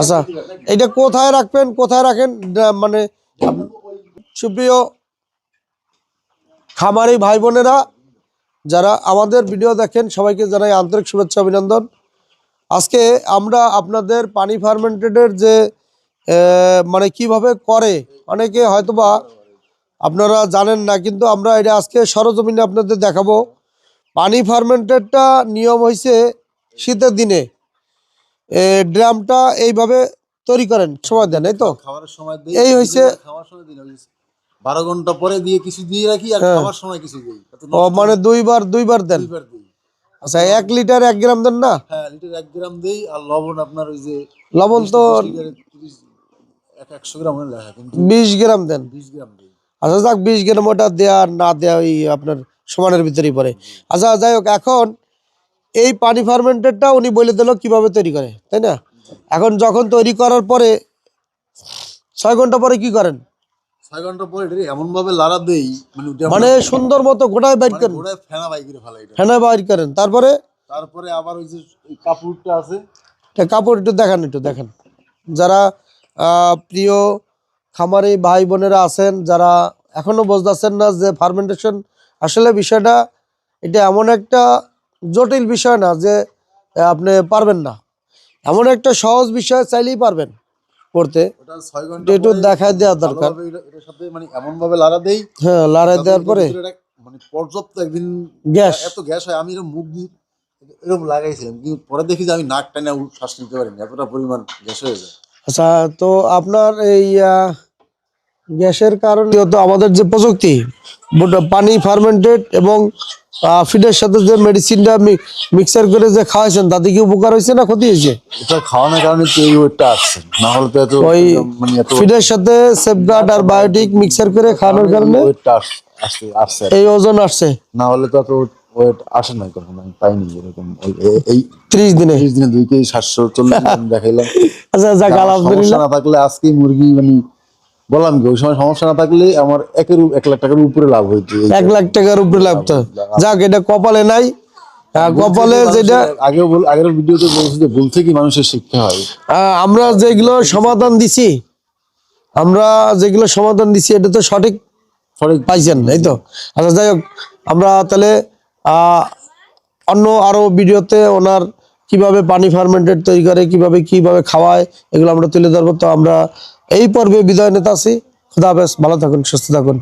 আচ্ছা এটা কোথায় রাখবেন? কোথায় রাখেন? মানে সুপ্রিয় খামারি ভাই বোনেরা যারা আমাদের ভিডিও দেখেন, সবাইকে জানাই আন্তরিক শুভেচ্ছা, অভিনন্দন। আজকে আমরা আপনাদের পানি ফার্মেন্টেডের যে মানে কীভাবে করে, অনেকে হয়তোবা আপনারা জানেন না, কিন্তু আমরা এটা আজকে সরজমিনে আপনাদের দেখাবো। পানি ফার্মেন্টেডটা নিয়ম হয়েছে শীতের দিনে ড্রামটা এইভাবে তৈরি করেন সময় দেন এই তো? খাবারের সময় দিই এই হইছে খাওয়ার সময় দিই বারো ঘণ্টা পরে দিয়ে কিছু দিয়ে রাখি আর হ্যাঁ। খাওয়ার সময় কিছু দিই ও মানে দুইবার দুইবার দেন? দুইবার দিই। আচ্ছা এক লিটার এক গ্রাম দেন না? হ্যাঁ লিটার এক গ্রাম দেই আর লবণ আপনার ওই যে লবণ তো একশো গ্রাম লেখা কিন্তু বিশ গ্রাম দেন? বিশ গ্রাম দিই। আচ্ছা যাক বিশ গ্রাম ওটা দেওয়া না দেওয়া ওই আপনার সমানের ভিতরেই পড়ে। আচ্ছা যাই হোক এখন এই পানি ফার্মেন্টেডটা উনি বলে দিল কীভাবে তৈরি করে তাই না? এখন যখন তৈরি করার পরে ছয় ঘণ্টা পরে কি করেন? ছয় ঘণ্টা পরে এমন ভাবে লাড়া দেই মানে মানে সুন্দর মতো গোটায় বাইর মানে করেন। ফেনা করে বাইর করেন। তারপরে? তারপরে আবার ওই যে কাপড়টা আছে। কাপড় একটু দেখান একটু দেখেন। যারা প্রিয় খামারি ভাই বোনেরা আছেন যারা এখনও বুঝতেছেন না যে ফার্মেন্টেশন আসলে বিষয়টা এটা এমন একটা জটিল বিষয় না যে আপনি পারবেন না। এমন একটা সহজ বিষয় চাইলেই পারবেন করতে। একটু দেখায় দেওয়া দরকার। মানে এমন ভাবে লাড়া দেই হ্যাঁ লড়াই দেওয়ার পরে মানে পর্যাপ্ত একদিন গ্যাস। এত গ্যাস হয় আমি এরকম মুখ এরকম লাগাইছিলাম কিন্তু পরে দেখি যে আমি নাক টানে শ্বাস নিতে পারিনি এতটা পরিমাণ গ্যাস হয়ে যায়। আচ্ছা তো আপনার এই গ্যাসের কারণে আমাদের যে প্রযুক্তি পানি ফার্মেন্টেড এবং ফিডের সাথে যে মেডিসিনটা মিক্সার করে যে খাওয়াইছেন তাতে কি উপকার হয়েছে না ক্ষতি হয়েছে? এটা খাওয়ানোর কারণে তো এই ওয়েটটা আসছে। না হলে তো এত ওই মানে ফিডের সাথে সেফগার্ড আর বায়োটিক মিক্সার করে খাওয়ানোর কারণে ওয়েটটা আসছে আসছে। এই ওজন আসছে। না হলে তো এত ওয়েট আসে না কখনো আমি পাইনি এরকম। এই- এই- এই ত্রিশ দিনে। তিরিশ দিনে দুই কেজি সাতশো চল্লিশ গ্রাম দেখাইলাম। আচ্ছা যাক আলহামদুলিল্লাহ। না থাকলে আজকে মুরগি মানে বললাম কি ওই সময় সমস্যা না থাকলে আমার একের এক লাখ টাকার উপরে লাভ হইতো এক লাখ টাকার উপরে লাভ তো যাক এটা কপালে নাই। কপালে যেটা আগেও আগের ভিডিওতে বলছি যে ভুল থেকে মানুষের শিখতে হয়। আমরা যেগুলো সমাধান দিছি আমরা যেগুলো সমাধান দিছি এটা তো সঠিক সঠিক। পাইছেন এই তো? আচ্ছা যাই হোক আমরা তাহলে আহ, অন্য আরও ভিডিওতে ওনার কীভাবে পানি ফার্মেন্টেড তৈরি করে কীভাবে কীভাবে খাওয়ায় এগুলো আমরা তুলে ধরবো। তো আমরা এই পর্বে বিদায় নিতে আসি। হাফেজ ভালো থাকুন সুস্থ থাকুন।